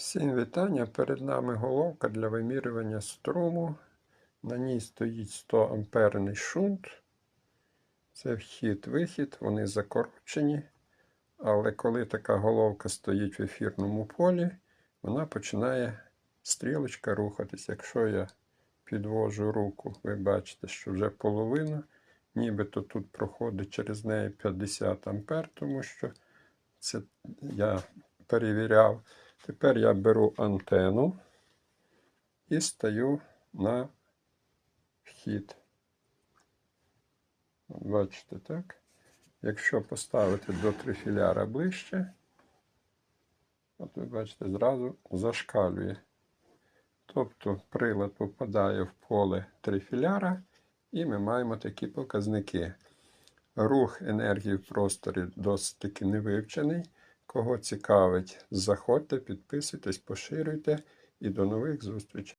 Всім вітання. Перед нами головка для вимірювання струму. На ній стоїть 100 амперний шунт. Це вхід-вихід, вони закорочені. Але коли така головка стоїть в ефірному полі, вона починає стрілочка рухатись. Якщо я підвожу руку, ви бачите, що вже половина, нібито тут проходить через неї 50 ампер, тому що це я перевіряв. Тепер я беру антенну і стаю на вхід. Бачите, так? Якщо поставити до трифіляра ближче, от ви бачите, зразу зашкалює. Тобто прилад попадає в поле трифіляра, і ми маємо такі показники. Рух енергії в просторі досить таки не вивчений. Кого цікавить, заходьте, підписуйтесь, поширюйте і до нових зустрічей.